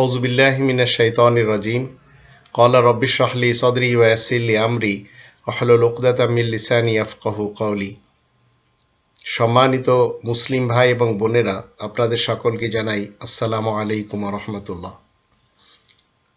আউজবিল্লাহমিনা শৈতানির রাজিম। কলা রব্বিশ রাহলি সদরি ওয়াসিল্লি আমরি অহলুল উকদাতামিল্লিসানি আফকাহু কৌলি সম্মানিত মুসলিম ভাই এবং বোনেরা, আপনাদের সকলকে জানাই আসসালামু আলাইকুম রহমতুল্লাহ।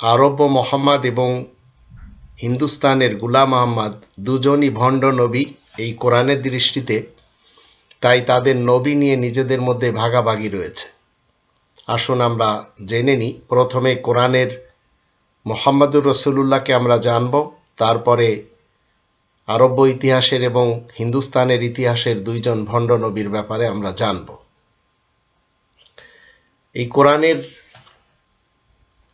আরব্য মোহাম্মদ এবং হিন্দুস্তানের গুলাম আহম্মদ দুজনই ভণ্ড নবী এই কোরআনের দৃষ্টিতে, তাই তাদের নবী নিয়ে নিজেদের মধ্যে ভাগাভাগি রয়েছে। আসুন আমরা জেনে নিই। প্রথমে কোরআনের মোহাম্মদুর রসুল্লাহকে আমরা জানব। তারপরে আরব্য ইতিহাসের এবং হিন্দুস্তানের ইতিহাসের দুইজন ভণ্ড নবীর ব্যাপারে আমরা জানব। এই কোরআনের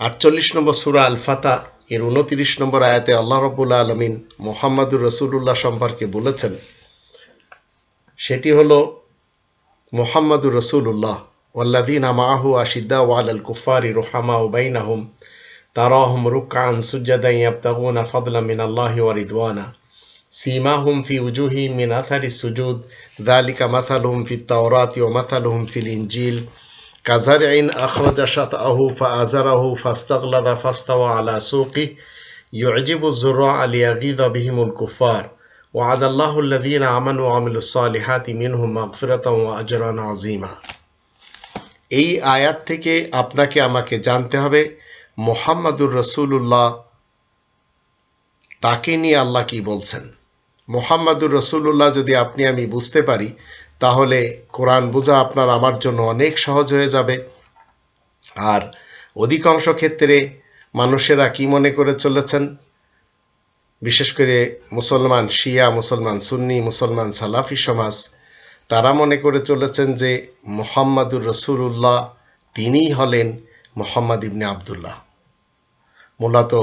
আটচল্লিশ নম্বর সুরা আলফাতা, এর উনতিরিশ নম্বর আয়াতে আল্লাহ রব্বুল্লা আলমিন মোহাম্মদুর রসুল্লাহ সম্পর্কে বলেছেন, সেটি হল মোহাম্মদুর রসুল্লাহ والذين معه أشداء على الكفار رحماء بينهم تراهم ركعا سجدا يبتغون فضلا من الله ورضوانا. سيماهم في وجوههم من أثر السجود ذلك مثلهم في التوراة ومثلهم في الإنجيل. كزرع أخرج شطأه فآزره فاستغلظ فاستوى على سوقه. يعجب الزراع ليغيظ بهم الكفار. وعد الله الذين آمنوا وعملوا الصالحات منهم مغفرة وأجرا عظيما. এই আয়াত থেকে আপনাকে আমাকে জানতে হবে, মোহাম্মদুর রসুল্লাহ তাকে নিয়ে আল্লাহ কি বলছেন? মোহাম্মদুর রসুল্লাহ যদি আপনি আমি বুঝতে পারি, তাহলে কোরআন বোঝা আপনার আমার জন্য অনেক সহজ হয়ে যাবে। আর অধিকাংশ ক্ষেত্রে মানুষেরা কি মনে করে চলেছেন? বিশেষ করে মুসলমান শিয়া, মুসলমান সুন্নি, মুসলমান সালাফি সমাজ তারা মনে করে চলেছেন যে মোহাম্মদুর রসুল্লাহ তিনিই হলেন মোহাম্মদ ইবনে আবদুল্লাহ। মূলত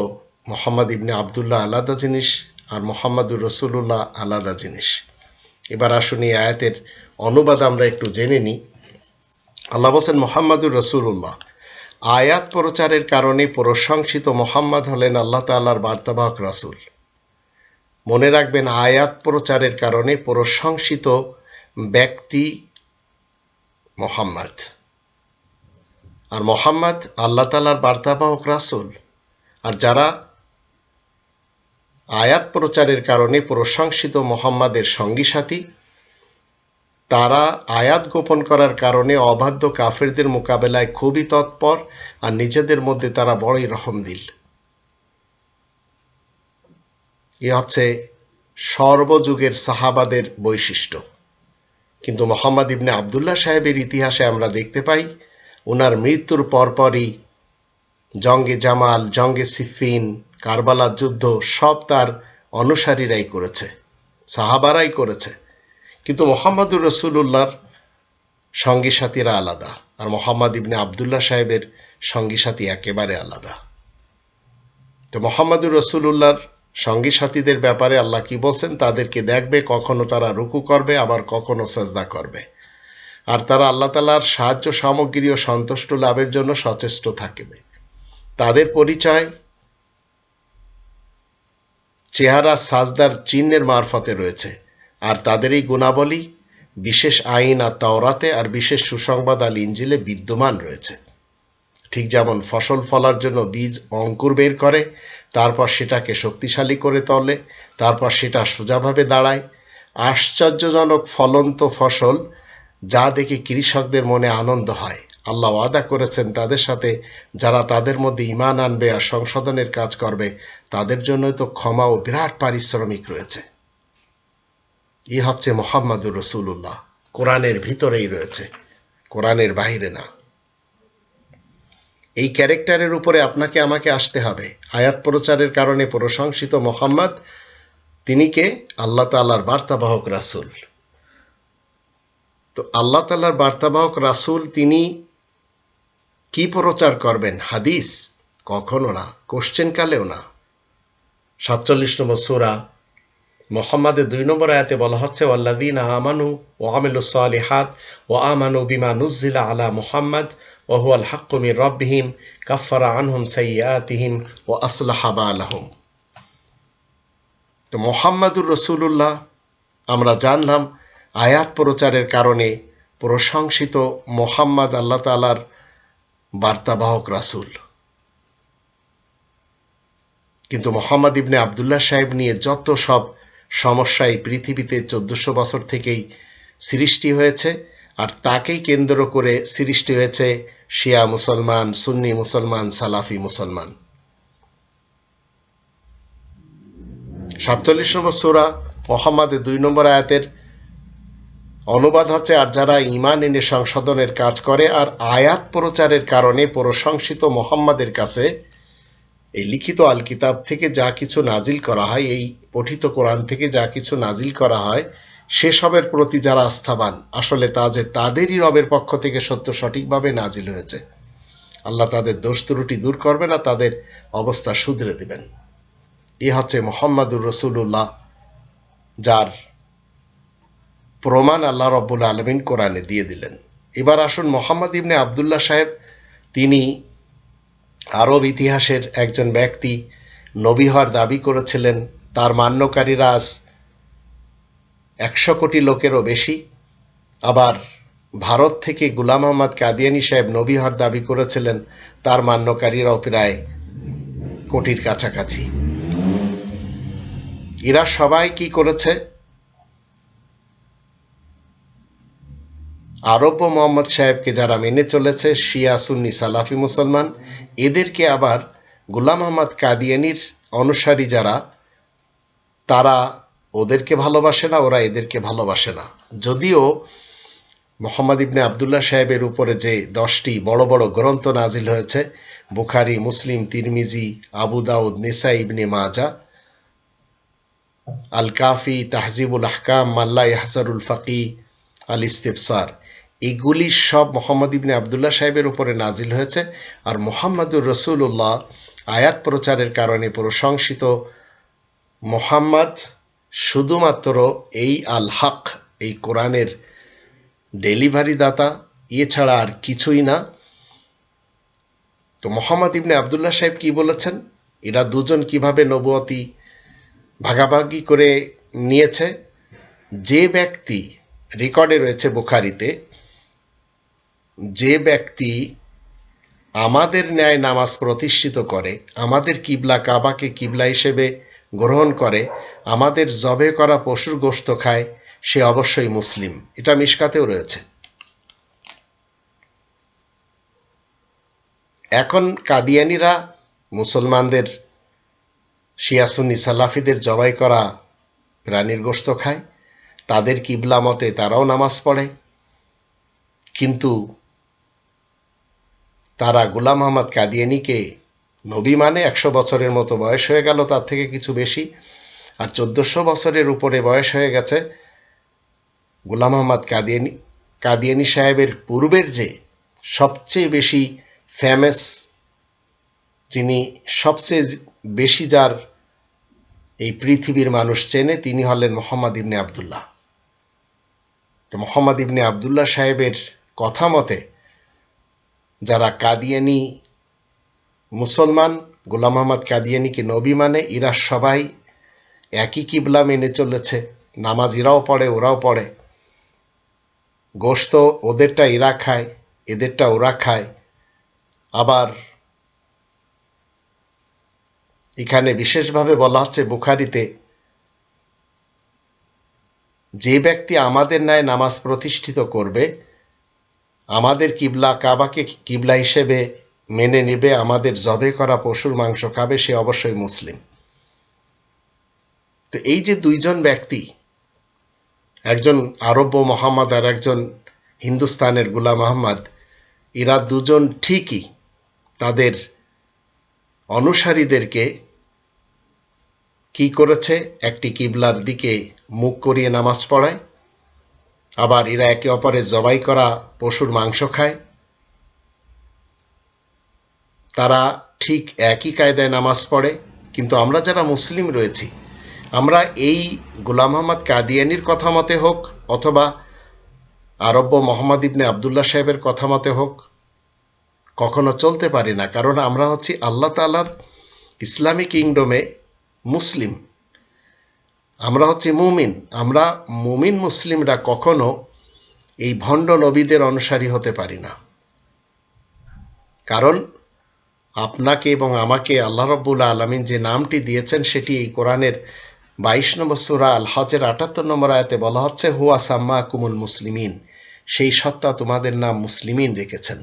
মোহাম্মদ ইবনে আবদুল্লাহ আলাদা জিনিস আর মোহাম্মদুর রসুল্লাহ আলাদা জিনিস। এবার আসুন এই আয়াতের অনুবাদ আমরা একটু জেনে নিই। আল্লাহ বলছেন, মোহাম্মদুর রসুল্লাহ আয়াত প্রচারের কারণে প্রশংসিত মোহাম্মদ হলেন আল্লাহ তাল্লাহর বার্তাবাহক রাসুল। মনে রাখবেন, আয়াত প্রচারের কারণে প্রশংসিত ব্যক্তি মোহাম্মদ। আর মোহাম্মদ আল্লাহ তালার বার্তাবাহক রাসুল। আর যারা আয়াত প্রচারের কারণে প্রশংসিত মোহাম্মদের সঙ্গী সাথী তারা আয়াত গোপন করার কারণে অবাধ্য কাফেরদের মোকাবেলায় খুবই তৎপর, আর নিজেদের মধ্যে তারা বড়ই রহম দিল এ হচ্ছে সর্বযুগের সাহাবাদের বৈশিষ্ট্য। কিন্তু মোহাম্মদ ইবনে আবদুল্লাহ সাহেবের ইতিহাসে আমরা দেখতে পাই ওনার মৃত্যুর পরপরই জঙ্গে জামাল, জঙ্গে সিফিন, কারবালার যুদ্ধ সব তার অনুসারীরাই করেছে, সাহাবারাই করেছে। কিন্তু মোহাম্মদুর রসুল্লাহর সঙ্গী সাথীরা আলাদা আর মোহাম্মদ ইবনে আবদুল্লাহ সাহেবের সঙ্গী সাথী একেবারে আলাদা। তো মোহাম্মদুর রসুল্লাহর সঙ্গী সাথীদের ব্যাপারে আল্লাহ কি বলছেন, তাদেরকে দেখবে, কখনো তারা রুকু করবে, আবার কখনো সাজদা করবে। আর তারা আল্লাহ তালার সাহায্য সামগ্রী ও সন্তুষ্ট লাভের জন্য সচেষ্ট থাকবে। তাদের পরিচয় চেহারা সাজদার চিহ্নের মারফতে রয়েছে, আর তাদের এই গুণাবলী বিশেষ আইন আর তাওরাতে আর বিশেষ সুসংবাদ আল ইঞ্জিলে বিদ্যমান রয়েছে। ঠিক যেমন ফসল ফলার জন্য বীজ অঙ্কুর বের করে, তারপর সেটাকে শক্তিশালী করে তোলে, তারপর সেটা সোজাভাবে দাঁড়ায়। আশ্চর্যজনক ফলন্ত ফসল, যা দেখে কৃষকদের মনে আনন্দ হয়। আল্লাহ ওয়াদা করেছেন তাদের সাথে, যারা তাদের মধ্যে ইমান আনবে আর সংশোধনের কাজ করবে, তাদের জন্যই তো ক্ষমা ও বিরাট পারিশ্রমিক রয়েছে। ই হচ্ছে মোহাম্মদুর রসুল্লাহ কোরআনের ভিতরেই রয়েছে। কোরআনের বাহিরে না। এই ক্যারেক্টারের উপরে আপনাকে আমাকে আসতে হবে। আয়াত প্রচারের কারণে প্রশংসিত মোহাম্মদ, তিনি কে? আল্লাহ তাল্লার বার্তাবাহক রাসুল। তো আল্লাহ তাল্লার বার্তাবাহক রাসুল তিনি কি প্রচার করবেন? হাদিস? কখনো না। কোশ্চেন কালেও না। সাতচল্লিশ নম্বর সুরা মোহাম্মদের দুই নম্বর আয়াতে বলা হচ্ছে ওয়াল্লাদিন আমানু ও আমিলুসালিহাত ও আমানু বিমা নুজিলা আলা মুহাম্মদ। ওহুয়াল হাক্কুমির রব্বিহিম মোহাম্মদুর রসুল্লাহ আমরা জানলাম আয়াত প্রচারের কারণে প্রশংসিত মোহাম্মদ আল্লাহ তালার বার্তাবাহক রাসুল। কিন্তু মোহাম্মদ ইবনে আবদুল্লাহ সাহেব নিয়ে যত সব সমস্যায় পৃথিবীতে চোদ্দশো বছর থেকেই সৃষ্টি হয়েছে আর তাকেই কেন্দ্র করে সৃষ্টি হয়েছে শিয়া মুসলমান, সুন্নি মুসলমান, সালাফি মুসলমান। সাতচল্লিশ নম্বর সুরা মোহাম্মদের দুই নম্বর আয়াতের অনুবাদ হচ্ছে, আর যারা ইমান এনে সংশোধনের কাজ করে আর আয়াত প্রচারের কারণে প্রশংসিত মোহাম্মদের কাছে, এই লিখিত আল কিতাব থেকে যা কিছু নাজিল করা হয়, এই পঠিত কোরআন থেকে যা কিছু নাজিল করা হয় সেসবের প্রতি যারা আস্থাবান, আসলে তা যে তাদেরই রবের পক্ষ থেকে সত্য সঠিকভাবে নাজিল হয়েছে। আল্লাহ তাদের দোষ ত্রুটি দূর করবে না তাদের অবস্থা শুধরে দিবেন। এ হচ্ছে মোহাম্মদুর রসুল্লাহ যার প্রমাণ আল্লাহ রব্বুল আলমিন কোরআনে দিয়ে দিলেন। এবার আসুন মোহাম্মদ ইবনে আবদুল্লাহ সাহেব, তিনি আরব ইতিহাসের একজন ব্যক্তি, নবী হওয়ার দাবি করেছিলেন, তার মান্যকারীরা আজ একশো কোটি লোকেরও বেশি। আবার ভারত থেকে গুলাম মোহাম্মদ কাদিয়ানি সাহেব নবী হওয়ার দাবি করেছিলেন, তার মান্যকারীরাও প্রায় কোটির কাছাকাছি। এরা সবাই কি করেছে? আরব ও মোহাম্মদ সাহেবকে যারা মেনে চলেছে, শিয়া, সুন্নি, সালাফি, মুসলমান, এদেরকে আবার গুলাম আহমদ কাদিয়ানির অনুসারী যারা, তারা ওদেরকে ভালোবাসে না, ওরা এদেরকে ভালোবাসে না। যদিও মোহাম্মদ ইবনে আবদুল্লাহ সাহেবের উপরে যে দশটি বড় বড় গ্রন্থ নাজিল হয়েছে, বুখারি, মুসলিম, তিরমিজি, আবু দাউদ নিসা ইবনে মাজা আল কাফি তাহজিবুল আহকাম মাল্লা ইহসারুল ফাকি আল ইস্তেফসার এগুলি সব মোহাম্মদ ইবনে আবদুল্লাহ সাহেবের উপরে নাজিল হয়েছে। আর মোহাম্মদুর রসুল্লাহ আয়াত প্রচারের কারণে প্রশংসিত মোহাম্মদ শুধুমাত্র এই আল হক এই কোরআনের ডেলিভারি দাতা এছাড়া আর কিছুই না। তো মোহাম্মদ ইবনে আবদুল্লাহ সাহেব কি বলেছেন? এরা দুজন কীভাবে নবুয়তি ভাগাভাগি করে নিয়েছে? যে ব্যক্তি রেকর্ডে রয়েছে বুখারিতে, যে ব্যক্তি আমাদের ন্যায় নামাজ প্রতিষ্ঠিত করে, আমাদের কিবলা কাবাকে কিবলা হিসেবে গ্রহণ করে, আমাদের জবে করা পশুর গোস্ত খায়, সে অবশ্যই মুসলিম। এটা মিশকাতেও রয়েছে। এখন কাদিয়ানিরা মুসলমানদের শিয়াসুন্নি সালাফিদের জবাই করা প্রাণীর গোস্ত খায়। তাদের কিবলা মতে তারাও নামাজ পড়ে। কিন্তু তারা গুলাম আহমদ কাদিয়ানিকে নবী মানে একশো বছরের মতো বয়স হয়ে গেল তার থেকে কিছু বেশি, আর চোদ্দশো বছরের উপরে বয়স হয়ে গেছে গোলাম আহমদ কাদিয়ানি কাদিয়ানি সাহেবের পূর্বের যে সবচেয়ে বেশি ফেমাস যিনি সবচেয়ে বেশি যার এই পৃথিবীর মানুষ চেনে, তিনি হলেন মোহাম্মদ ইবনে আবদুল্লাহ। মোহাম্মদ ইবনে আবদুল্লাহ সাহেবের কথা মতে, যারা কাদিয়ানি মুসলমান গোলাম মোহাম্মদ কাদিয়ানিকে নবী মানে? ইরা সবাই একই কিবলা মেনে চলেছে। নামাজ ইরাও পড়ে, ওরাও পড়ে। গোস্ত ওদেরটা এরা খায়, এদেরটা ওরা খায়। আবার এখানে বিশেষভাবে বলা হচ্ছে বুখারিতে, যে ব্যক্তি আমাদের ন্যায় নামাজ প্রতিষ্ঠিত করবে, আমাদের কিবলা কাবাকে কিবলা হিসেবে মেনে নেবে, আমাদের জবে করা পশুর মাংস খাবে, সে অবশ্যই মুসলিম। তো এই যে দুইজন ব্যক্তি, একজন আরব্য মোহাম্মদ আর একজন হিন্দুস্তানের গুলাম আহমদ, এরা দুজন ঠিকই তাদের অনুসারীদেরকে কি করেছে? একটি কিবলার দিকে মুখ করিয়ে নামাজ পড়ায়, আবার এরা একে অপরের জবাই করা পশুর মাংস খায়। তারা ঠিক একই কায়দায় নামাজ পড়ে, কিন্তু আমরা যারা মুসলিম রয়েছি, আমরা এই গোলাম মোহাম্মদ কাদিয়ানির কথা মতে হোক অথবা আরব্য মোহাম্মদ ইবনে আবদুল্লাহ সাহেবের কথা মতে হোক, কখনো চলতে পারি না, কারণ আমরা হচ্ছি আল্লাহ তালার ইসলামী কিংডমে মুসলিম। আমরা হচ্ছি মুমিন। আমরা মুমিন মুসলিমরা কখনো এই ভণ্ড নবীদের অনুসারী হতে পারি না। কারণ আপনাকে এবং আমাকে আল্লাহ রব্বুল আলমিন যে নামটি দিয়েছেন সেটি এই কোরআনের বাইশ নম্বর সুরা আল হজের আটাত্তর নম্বর আয়াতে বলা হচ্ছে, হুয়া সাম্মা কুমুল মুসলিমিন সেই সত্তা তোমাদের নাম মুসলিমিন রেখেছেন।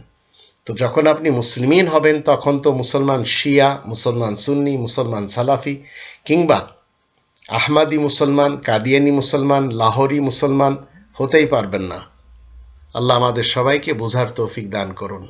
তো যখন আপনি মুসলিমিন হবেন, তখন তো মুসলমান শিয়া, মুসলমান সুন্নি, মুসলমান সালাফি কিংবা আহমাদি মুসলমান, কাদিয়ানি মুসলমান, লাহোরি মুসলমান হতেই পারবেন না। আল্লাহ আমাদের সবাইকে বোঝার তৌফিক দান করুন।